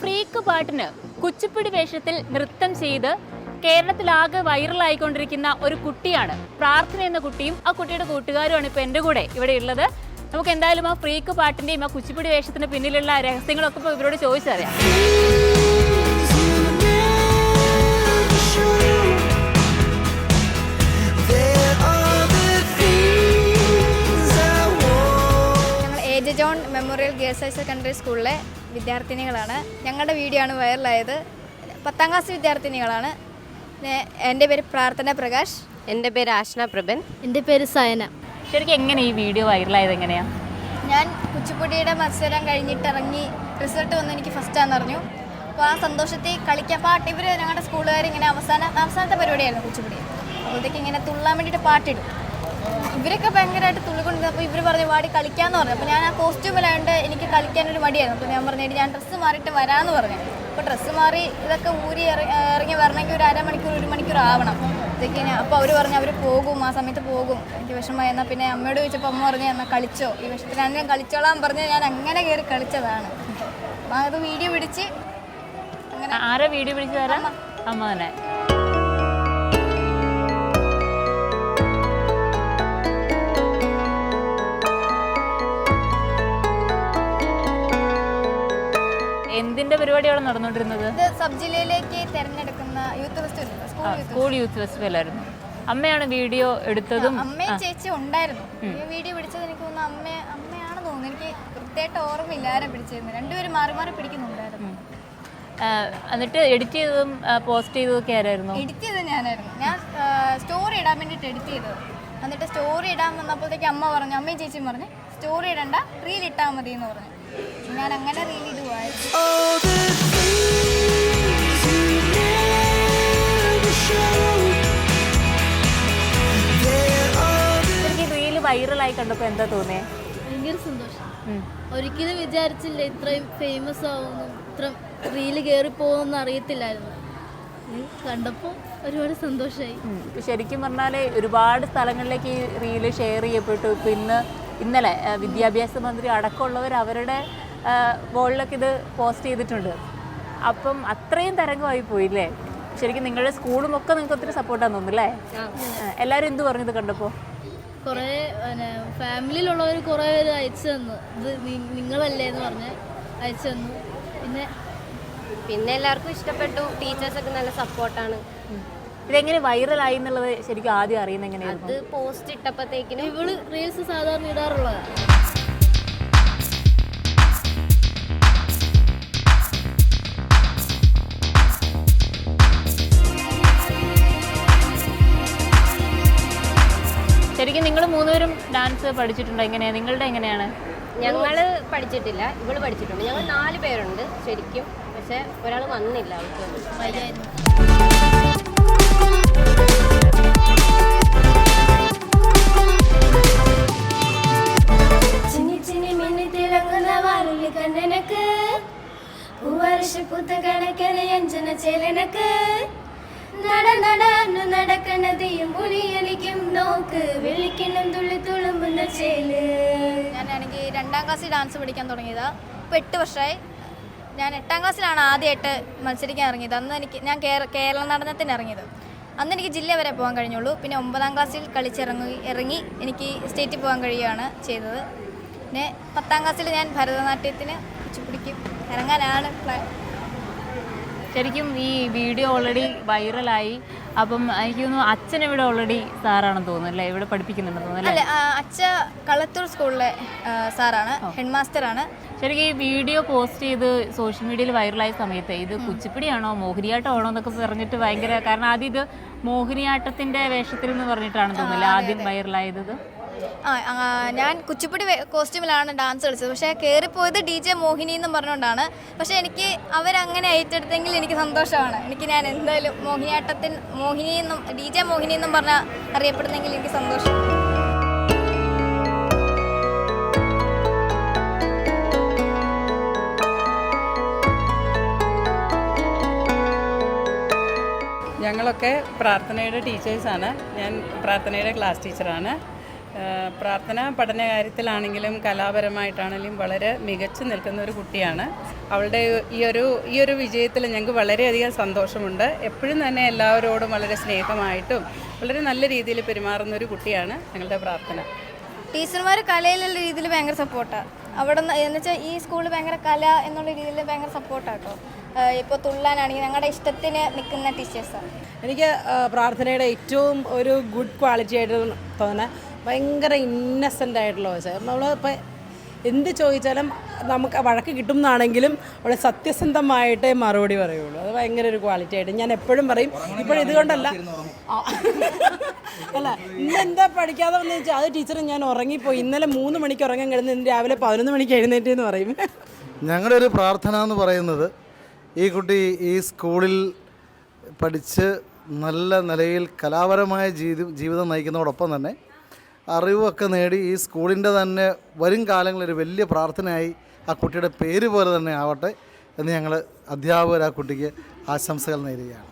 Freak പാട്ടിന് കുച്ചിപ്പിടി വേഷത്തിൽ നൃത്തം ചെയ്ത് കേരളത്തിലാകെ വൈറലായിക്കൊണ്ടിരിക്കുന്ന ഒരു കുട്ടിയാണ്. പ്രാർത്ഥന എന്ന കുട്ടിയും ആ കുട്ടിയുടെ കൂട്ടുകാരുമാണ് ഇപ്പൊ എന്റെ കൂടെ ഇവിടെ ഉള്ളത്. നമുക്ക് എന്തായാലും ആ ഫ്രീക്ക് പാട്ടിന്റെയും ആ കുച്ചിപ്പിടി വേഷത്തിന് പിന്നിലുള്ള രഹസ്യങ്ങളൊക്കെ ഇപ്പൊ ഇവരോട് ചോദിച്ചറിയാം. മെമ്മോറിയൽ ഐ സെക്കൻഡറി സ്കൂളിലെ വിദ്യാർത്ഥിനികളാണ്. ഞങ്ങളുടെ വീഡിയോ ആണ് വൈറലായത്. പത്താം ക്ലാസ് വിദ്യാർത്ഥിനികളാണ്. എന്റെ പേര് പ്രാർത്ഥന പ്രകാശ്. എന്റെ പേര് ആഷ്ന പ്രഭൻ. എന്റെ പേര് സയന. ശരിക്കും എങ്ങനെ ഈ വീഡിയോ വൈറലായത് എങ്ങനെയാണ് ഞാൻ കുച്ചിപ്പുടിയുടെ മത്സരം കഴിഞ്ഞിട്ട് ഇറങ്ങി റിസൾട്ട് വന്ന് എനിക്ക് ആണെന്ന് അറിഞ്ഞു. അപ്പോൾ ആ സന്തോഷത്തിൽ കളിക്കാൻ പാട്ട് ഇവർ ഞങ്ങളുടെ സ്കൂളുകാർ ഇങ്ങനെ അവസാന അവസാനത്തെ പരിപാടിയായിരുന്നു കുച്ചിപ്പുടി. അപ്പോഴത്തേക്ക് ഇങ്ങനെ തുള്ളാൻ വേണ്ടിയിട്ട് പാട്ടിടും. ഇവരൊക്കെ ഭയങ്കരമായിട്ട് തുള്ളിക്കൊണ്ടിരുന്നത് അപ്പോൾ ഇവർ പറഞ്ഞു പാടി കളിക്കാമെന്ന് പറഞ്ഞു. അപ്പോൾ ഞാൻ ആ കോസ്റ്റ്യൂമിലായതുകൊണ്ട് എനിക്ക് കളിക്കാനൊരു മടിയായിരുന്നു. അപ്പോൾ ഞാൻ പറഞ്ഞു ഞാൻ ഡ്രസ്സ് മാറിയിട്ട് വരാമെന്ന് പറഞ്ഞു. അപ്പോൾ ഡ്രസ്സ് മാറി ഇതൊക്കെ ഊരി ഇറങ്ങി വരണമെങ്കിൽ ഒരു അരമണിക്കൂർ ഒരു മണിക്കൂർ ആവണം. ഇതൊക്കെ ഞാൻ അപ്പോൾ അവർ പറഞ്ഞു അവർ പോകും ആ സമയത്ത് പോകും. എനിക്ക് വിഷമമായി. എന്നാൽ പിന്നെ അമ്മയോട് ചോദിച്ചപ്പോൾ അമ്മ പറഞ്ഞു എന്നാൽ കളിച്ചോ? ഈ വിഷത്തിന് ഞാൻ കളിച്ചോളാം പറഞ്ഞ് ഞാൻ അങ്ങനെ കയറി കളിച്ചതാണ്. അപ്പോൾ അത് വീഡിയോ പിടിച്ച് അങ്ങനെ ആരെ വീഡിയോ പിടിച്ച് തരാം അമ്മ തന്നെ. എന്തിന്റെ പരിപാടിയാണ് നടന്നുകൊണ്ടിരുന്നത്. ഇത് സബ് ജില്ലയിലേക്ക് തിരഞ്ഞെടുക്കുന്ന youth festival school youth school youth festival ആയിരുന്നു അമ്മയാണ് വീഡിയോ എടുത്തതും അമ്മയും ചേച്ചി ഉണ്ടായിരുന്നു. ഈ വീഡിയോ പിടിച്ചത് എനിക്ക് തോന്നുന്നു അമ്മ അമ്മയാണെന്ന് തോന്നുന്നു. എനിക്ക് കൃത്യമായിട്ട് ഓർമ്മയില്ല ആരാ പിടിച്ചിരുന്നത് രണ്ടുപേരും മാറി മാറി പിടിക്കുന്നുണ്ടായിരുന്നു. എന്നിട്ട് എഡിറ്റ് ചെയ്തതും പോസ്റ്റ് ചെയ്തതൊക്കെ ആരായിരുന്നു? എഡിറ്റ് ചെയ്തത് ഞാനായിരുന്നു. ഞാൻ സ്റ്റോറി ഇടാൻ വേണ്ടിയിട്ട് എഡിറ്റ് ചെയ്തത്. എന്നിട്ട് സ്റ്റോറി ഇടാൻ വന്നപ്പോഴത്തേക്ക് അമ്മ പറഞ്ഞു അമ്മയും ചേച്ചിയും പറഞ്ഞു സ്റ്റോറി ഇടണ്ട റീൽ ഇട്ടാൽ മതി എന്ന് പറഞ്ഞു. ഞാൻ അങ്ങനെ റീൽ ഇടുവായിരുന്നു റീൽ റീൽ വൈറലായി കണ്ടപ്പോൾ എന്താ തോന്നിയേ? ഭയങ്കര സന്തോഷം. ഒരിക്കലും വിചാരിച്ചില്ല ഇത്രയും ഫേമസ് ആവുന്നു. ഇത്ര റീൽ കയറി പോകുമെന്ന് അറിയത്തില്ലായിരുന്നു. കണ്ടപ്പോ കണ്ടപ്പോൾ ഒരുപാട് സന്തോഷമായി ശരിക്കും പറഞ്ഞാൽ ഒരുപാട് സ്ഥലങ്ങളിലേക്ക് ഈ റീൽ ഷെയർ ചെയ്യപ്പെട്ടു. ഇപ്പൊ ഇന്ന് ഇന്നലെ വിദ്യാഭ്യാസ മന്ത്രി അടക്കമുള്ളവർ അവരുടെ ബോളിലൊക്കെ ഇത് പോസ്റ്റ് ചെയ്തിട്ടുണ്ട്. അപ്പം അത്രയും തരംഗമായി പോയില്ലേ? ശരിക്കും നിങ്ങളുടെ സ്കൂളും ഒക്കെ നിങ്ങൾക്ക് ഒത്തിരി സപ്പോർട്ടാന്ന് തോന്നുന്നു അല്ലേ? എല്ലാവരും എന്ത് പറഞ്ഞു ഇത് കണ്ടപ്പോൾ കുറേ പിന്നെ ഫാമിലിയിലുള്ളവർ കുറേ പേര് അയച്ചു തന്നു. ഇത് നിങ്ങളല്ലേ എന്ന് പറഞ്ഞ് അയച്ചു തന്നു. പിന്നെ? പിന്നെ എല്ലാവർക്കും ഇഷ്ടപ്പെട്ടു. ടീച്ചേഴ്സൊക്കെ നല്ല സപ്പോർട്ടാണ് ഇതെങ്ങനെ വൈറലായി എന്നുള്ളത് ശരിക്കും ആദ്യം അറിയുന്ന എങ്ങനെയായിരുന്നു? അത് പോസ്റ്റ് ഇട്ടപ്പോഴത്തേക്കിനും ഇവൾ റീൽസ് സാധാരണ ഇടാറുള്ളതാണ് ശരിക്കും നിങ്ങൾ മൂന്നുപേരും ഡാൻസ് പഠിച്ചിട്ടുണ്ടോ? എങ്ങനെയാ? നിങ്ങളുടെ എങ്ങനെയാണ്? ഞങ്ങൾ പഠിച്ചിട്ടില്ല. ഇവൾ പഠിച്ചിട്ടുണ്ട്. ഞങ്ങൾ നാല് പേരുണ്ട് ശരിക്കും. പക്ഷെ ഒരാൾ വന്നില്ല അവൾക്ക് നട നോക്ക്. ഞാനാണെങ്കിൽ രണ്ടാം ക്ലാസ്സിൽ ഡാൻസ് പഠിക്കാൻ തുടങ്ങിയതാ. ഇപ്പോൾ എട്ട് വർഷമായി ഞാൻ എട്ടാം ക്ലാസ്സിലാണ് ആദ്യമായിട്ട് മത്സരിക്കാൻ ഇറങ്ങിയത്. അന്ന് എനിക്ക് ഞാൻ കേരള നടനത്തിന് ഇറങ്ങിയത്. അന്ന് എനിക്ക് ജില്ല വരെ പോകാൻ കഴിഞ്ഞുള്ളൂ. പിന്നെ ഒമ്പതാം ക്ലാസ്സിൽ കളിച്ചിറങ്ങി ഇറങ്ങി എനിക്ക് സ്റ്റേറ്റിൽ പോകാൻ കഴിയുകയാണ് ചെയ്തത്. പിന്നെ പത്താം ക്ലാസ്സിൽ ഞാൻ ഭരതനാട്യത്തിന് കുച്ചിപ്പുടിക്കും ഇറങ്ങാനാണ് പ്ലാൻ ശരിക്കും ഈ വീഡിയോ ഓൾറെഡി വൈറലായി അപ്പം എനിക്ക് തോന്നുന്നു അച്ഛൻ ഇവിടെ ഓൾറെഡി സാറാണെന്ന് തോന്നുന്നു അല്ലേ? ഇവിടെ പഠിപ്പിക്കുന്നുണ്ടെന്ന് തോന്നുന്നു അല്ലേ? അച്ഛ കളത്തൂർ സ്കൂളിലെ സാറാണ് ഹെഡ് മാസ്റ്ററാണ് ശരിക്കും ഈ വീഡിയോ പോസ്റ്റ് ചെയ്ത് സോഷ്യൽ മീഡിയയിൽ വൈറലായ സമയത്ത് ഇത് കുച്ചിപ്പിടിയാണോ മോഹിനിയാട്ടമാണോ എന്നൊക്കെ പറഞ്ഞിട്ട് ഭയങ്കര കാരണം ആദ്യം ഇത് മോഹിനിയാട്ടത്തിന്റെ വേഷത്തിൽ എന്ന് പറഞ്ഞിട്ടാണ് തോന്നുന്നില്ല ആദ്യം വൈറലായത്? ആ ആ, ഞാൻ കുച്ചിപ്പുടി കോസ്റ്റ്യൂമിലാണ് ഡാൻസ് കളിച്ചത്. പക്ഷേ കയറിപ്പോയത് ഡി ജെ മോഹിനി എന്ന് പറഞ്ഞുകൊണ്ടാണ്. പക്ഷേ എനിക്ക് അവരങ്ങനെ ഏറ്റെടുത്തെങ്കിൽ എനിക്ക് സന്തോഷമാണ്. എനിക്ക് ഞാൻ എന്തായാലും മോഹിനിയാട്ടത്തിൽ മോഹിനി എന്നും ഡി ജെ മോഹിനി എന്നും പറഞ്ഞാൽ അറിയപ്പെടുന്നെങ്കിൽ എനിക്ക് സന്തോഷം. ഞങ്ങളൊക്കെ പ്രാർത്ഥനയുടെ ടീച്ചേഴ്സാണ്. ഞാൻ പ്രാർത്ഥനയുടെ ക്ലാസ് ടീച്ചറാണ്. പ്രാർത്ഥന പഠന കാര്യത്തിലാണെങ്കിലും കലാപരമായിട്ടാണെങ്കിലും വളരെ മികച്ചു നിൽക്കുന്ന ഒരു കുട്ടിയാണ്. അവളുടെ ഈ ഒരു ഈ ഒരു വിജയത്തിൽ ഞങ്ങൾക്ക് വളരെയധികം സന്തോഷമുണ്ട്. എപ്പോഴും തന്നെ എല്ലാവരോടും വളരെ സ്നേഹമായിട്ടും വളരെ നല്ല രീതിയിൽ പെരുമാറുന്ന ഒരു കുട്ടിയാണ് ഞങ്ങളുടെ പ്രാർത്ഥന. ടീച്ചർമാർ കലയിലുള്ള രീതിയിൽ ഭയങ്കര സപ്പോർട്ടാണ് അവിടെ എന്ന് വെച്ചാൽ ഈ സ്കൂളിൽ ഭയങ്കര കല എന്നുള്ള രീതിയിൽ ഭയങ്കര സപ്പോർട്ടാട്ടോ ഇപ്പോൾ തുള്ളാനാണെങ്കിൽ ഞങ്ങളുടെ ഇഷ്ടത്തിന് നിൽക്കുന്ന ടീച്ചേഴ്സാണ് എനിക്ക് പ്രാർത്ഥനയുടെ ഏറ്റവും ഒരു ഗുഡ് ക്വാളിറ്റി ആയിട്ട് തോന്നുന്നത് ഭയങ്കര ഇന്നസെന്റ് ആയിട്ടുള്ള വെച്ചാൽ നമ്മൾ ഇപ്പം എന്ത് ചോദിച്ചാലും നമുക്ക് വഴക്ക് കിട്ടും എന്നാണെങ്കിലും അവിടെ സത്യസന്ധമായിട്ടേ മറുപടി പറയുള്ളൂ. അത് ഭയങ്കര ഒരു ക്വാളിറ്റി ആയിട്ട് ഞാൻ എപ്പോഴും പറയും ഇപ്പോൾ ഇതുകൊണ്ടല്ല. അല്ല ഇന്ന് എന്താ പഠിക്കാതെ വന്നു വെച്ചാൽ അത് ടീച്ചർ ഞാൻ ഉറങ്ങിപ്പോയി. ഇന്നലെ മൂന്ന് മണിക്ക് ഉറങ്ങാൻ കിടന്ന് ഇന്ന് രാവിലെ പതിനൊന്ന് മണിക്ക് എഴുന്നേറ്റ് എന്ന് പറയും. ഞങ്ങളുടെ ഒരു പ്രാർത്ഥന എന്ന് പറയുന്നത് ഈ കുട്ടി ഈ സ്കൂളിൽ പഠിച്ച് നല്ല നിലയിൽ കലാപരമായ ജീവിതം ജീവിതം നയിക്കുന്നതോടൊപ്പം തന്നെ അറിവൊക്കെ നേടി ഈ സ്കൂളിന്റെ തന്നെ വരും കാലങ്ങളിൽ ഒരു വലിയ പ്രാർത്ഥനയായി ആ കുട്ടിയുടെ പേര് പോലെ തന്നെ ആവട്ടെ എന്ന് ഞങ്ങൾ അധ്യാപകർ ആ കുട്ടിക്ക് ആശംസകൾ നേരുകയാണ്.